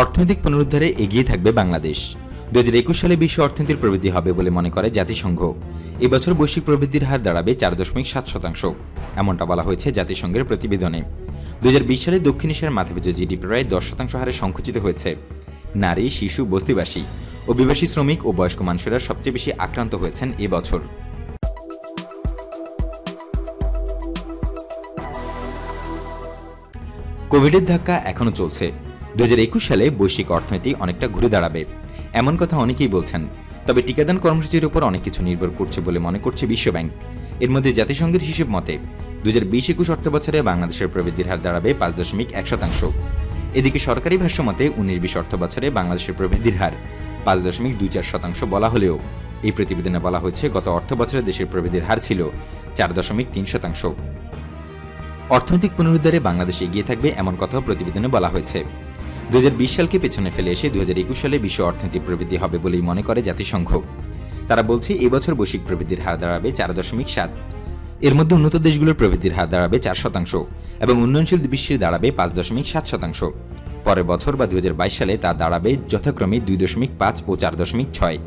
অর্থনৈতিক পুনরুদ্ধারে এগিয়ে থাকবে বাংলাদেশ। দু হাজার একুশ সালে বিশ্ব অর্থনীতির প্রবৃদ্ধি হবে বলে মনে করে জাতিসংঘ। এবছর বৈশ্বিক প্রবৃদ্ধির হার দাঁড়াবে চার দশমিক সাত শতাংশ, এমনটা বলা হয়েছে জাতিসংঘের প্রতিবেদনে। দু হাজার বিশ সালে দক্ষিণ এশিয়ার মাথাপিছু জিডিপি প্রায় দশ শতাংশ হারে সংকুচিত হয়েছে। নারী, শিশু, বস্তিবাসী অভিবাসী শ্রমিক ও বয়স্ক মানুষেরা সবচেয়ে বেশি আক্রান্ত হয়েছেন এবছর। কোভিডের ধাক্কা এখনও চলছে। দুই হাজার একুশ সালে বৈশ্বিক অর্থনীতি অনেকটা ঘুরে দাঁড়াবে। এমন কথা অনেকেই বলছেন, তবে টিকাদান কর্মসূচির উপর অনেক কিছু নির্ভর করছে বলে মনে করছে বিশ্বব্যাংক। এর মধ্যে জাতিসংঘের হিসেব মতে দু হাজার বিশ একুশ অর্থ বছরে বাংলাদেশের প্রবৃদ্ধির হার দাঁড়াবে পাঁচ দশমিক এক শতাংশ। এদিকে সরকারি ভাষ্য মতে, উনিশ বিশ অর্থ বছরে বাংলাদেশের প্রবৃদ্ধির হার পাঁচ দশমিক দুই চার শতাংশ বলা হলেও, এই প্রতিবেদনে বলা হয়েছে, গত অর্থ বছরে দেশের প্রবৃদ্ধির হার ছিল চার দশমিক তিন শতাংশ। অর্থনৈতিক পুনরুদ্ধারে বাংলাদেশ এগিয়ে থাকবে এমন কথাও প্রতিবেদনে বলা হয়েছে। দুই হাজার বিশ সালকে পেছনে ফেলে এসে দু হাজার একুশ সালে বিশ্ব অর্থনৈতিক প্রবৃদ্ধি হবে বলেই মনে করে জাতিসংঘ। তারা বলছে এবছর বৈশ্বিক প্রবৃদ্ধির হার দাঁড়াবে চার দশমিক সাত। এর মধ্যে উন্নত দেশগুলোর প্রবৃদ্ধির হার দাঁড়াবে চার শতাংশ এবং উন্নয়নশীল বিশ্বের দাঁড়াবে পাঁচ দশমিক সাত শতাংশ। পরের বছর বা দু হাজার বাইশ সালে তা দাঁড়াবে যথাক্রমে দুই দশমিক পাঁচ ও চার দশমিক ছয়।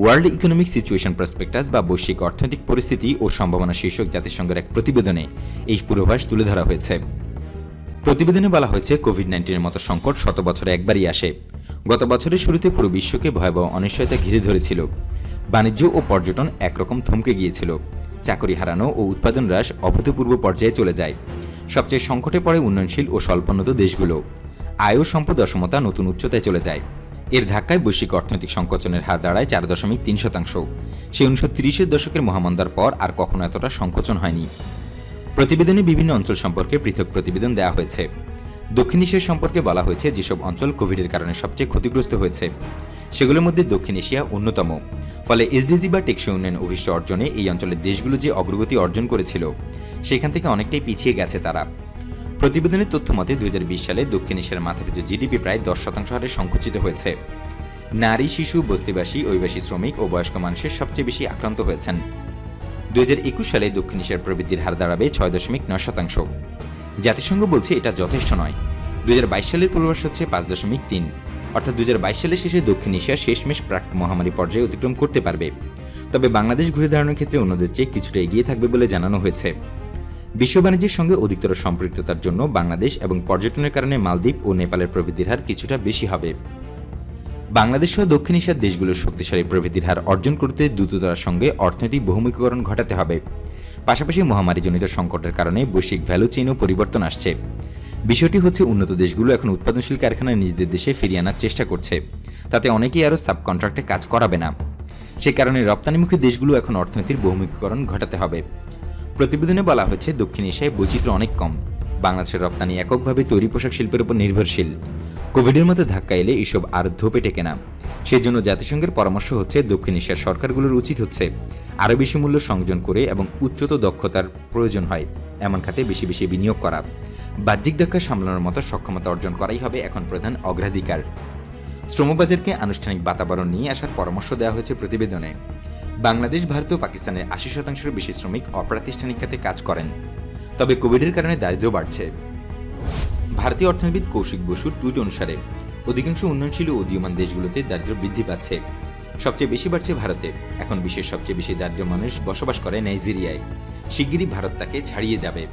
ওয়ার্ল্ড ইকোনমিক সিচুয়েশন প্রসপেক্টাস বা বৈশ্বিক অর্থনৈতিক পরিস্থিতি ও সম্ভাবনা শীর্ষক জাতিসংঘের এক প্রতিবেদনে এই পূর্বাভাস তুলে ধরা হয়েছে। প্রতিবেদনে বলা হয়েছে কোভিড নাইন্টিনের মতো সংকট শত বছরে একবারই আসে। গত বছরের শুরুতে পুরো বিশ্বকে ভয়াবহ অনিশ্চয়তা ঘিরে ধরেছিল। বাণিজ্য ও পর্যটন একরকম থমকে গিয়েছিল। চাকরি হারানো ও উৎপাদন হ্রাস অভূতপূর্ব পর্যায়ে চলে যায়। সবচেয়ে সংকটে পড়ে উন্নয়নশীল ও স্বল্পোন্নত দেশগুলো। আয় ও সম্পদ অসমতা নতুন উচ্চতায় চলে যায়। এর ধাক্কায় বৈশ্বিক অর্থনৈতিক সংকোচনের হার দাঁড়ায় চার দশমিক তিন শতাংশ। সে উনিশশো তিরিশের দশকের মহামন্দার পর আর কখনো এতটা সংকোচন হয়নি। প্রতিবেদনে বিভিন্ন অঞ্চল সম্পর্কে পৃথক প্রতিবেদন দেওয়া হয়েছে। দক্ষিণ এশিয়া সম্পর্কে বলা হয়েছে যেসব অঞ্চল কোভিডের কারণে সবচেয়ে ক্ষতিগ্রস্ত হয়েছে, সেগুলোর মধ্যে দক্ষিণ এশিয়া অন্যতম। ফলে এসডিজি বা টেকসই উন্নয়ন অভিষ্ট অর্জনে এই অঞ্চলের দেশগুলো যে অগ্রগতি অর্জন করেছিল, সেখান থেকে অনেকটাই পিছিয়ে গেছে তারা। প্রতিবেদনের তথ্য মতে দুই হাজার বিশ সালে দক্ষিণ এশিয়ার মাথাপিছু জিডিপি প্রায় দশ শতাংশ হারে সংকুচিত হয়েছে। নারী, শিশু, বস্তিবাসী, অভিবাসী, শ্রমিক ও বয়স্ক মানুষের সবচেয়ে বেশি আক্রান্ত হয়েছেন। দুই হাজার একুশ সালে দক্ষিণ এশিয়ার প্রবৃদ্ধির হার দাঁড়াবে ছয় দশমিক নয় শতাংশ। জাতিসংঘ বলছে এটা যথেষ্ট নয়। দুই সালের পূর্বাভাস হচ্ছে পাঁচ দশমিক তিন। অর্থাৎ দুই সালের শেষে দক্ষিণ এশিয়া শেষমেশ প্রাক মহামারী পর্যায়ে অতিক্রম করতে পারবে। তবে বাংলাদেশ ঘুরে দাঁড়ানোর ক্ষেত্রে অন্যদের চেয়ে কিছুটা এগিয়ে থাকবে বলে জানানো হয়েছে। বিশ্ব বাণিজ্যের সঙ্গে অধিকতর সম্পৃক্ততার জন্য বাংলাদেশ এবং পর্যটনের কারণে মালদ্বীপ ও নেপালের প্রবৃদ্ধির হার কিছুটা বেশি হবে। বাংলাদেশ সহ দক্ষিণ এশিয়ার দেশগুলোর শক্তিশালী প্রবৃদ্ধির হার অর্জন করতে দ্রুততার সঙ্গে অর্থনৈতিক বহুমুখীকরণ ঘটাতে হবে। পাশাপাশি মহামারীজনিত সংকটের কারণে বৈশ্বিক ভ্যালু চেইনও পরিবর্তন আসছে। বিষয়টি হচ্ছে উন্নত দেশগুলো এখন উৎপাদনশীল কারখানায় নিজেদের দেশে ফিরিয়ে আনার চেষ্টা করছে। তাতে অনেকেই আরও সাবকন্ট্রাক্টে কাজ করাবে না। সে কারণে রপ্তানিমুখী দেশগুলো এখন অর্থনীতির বহুমুখীকরণ ঘটাতে হবে। প্রতিবেদনে বলা হয়েছে, দক্ষিণ এশিয়ায় বৈচিত্র্য অনেক কম। বাংলাদেশের রপ্তানি এককভাবে তৈরি পোশাক শিল্পের উপর নির্ভরশীল। কোভিডের মতো ধাক্কা এলে এসব আর ধোপে টেকে না। সেজন্য জাতিসংঘের পরামর্শ হচ্ছে, দক্ষিণ এশিয়ার সরকারগুলোর উচিত হচ্ছে আরও বেশি মূল্য সংযোজন করে এবং উচ্চত দক্ষতার প্রয়োজন হয়, এমন খাতে বেশি বেশি বিনিয়োগ করা। বাহ্যিক ধাক্কা সামলানোর মতো সক্ষমতা অর্জন করাই হবে এখন প্রধান অগ্রাধিকার। শ্রমবাজারকে আনুষ্ঠানিক বাতাবরণ নিয়ে আসার পরামর্শ দেওয়া হয়েছে প্রতিবেদনে। বাংলাদেশ, ভারত ও পাকিস্তানের আশি শতাংশের বেশি শ্রমিক অপ্রাতিষ্ঠানিক খাতে কাজ করেন। তবে কোভিডের কারণে দারিদ্র বাড়ছে। ভারতীয় অর্থনীতিবিদ কৌশিক বসুর টুইট অনুসারে, অধিকাংশ উন্নয়নশীল উদীয়মান দেশগুলোতে দারিদ্র বৃদ্ধি পাচ্ছে। সবচেয়ে বেশি বাড়ছে ভারতে। এখন বিশ্বের সবচেয়ে বেশি দারিদ্র মানুষ বসবাস করে নাইজেরিয়ায়। শিগগিরই ভারত তাকে ছাড়িয়ে যাবে।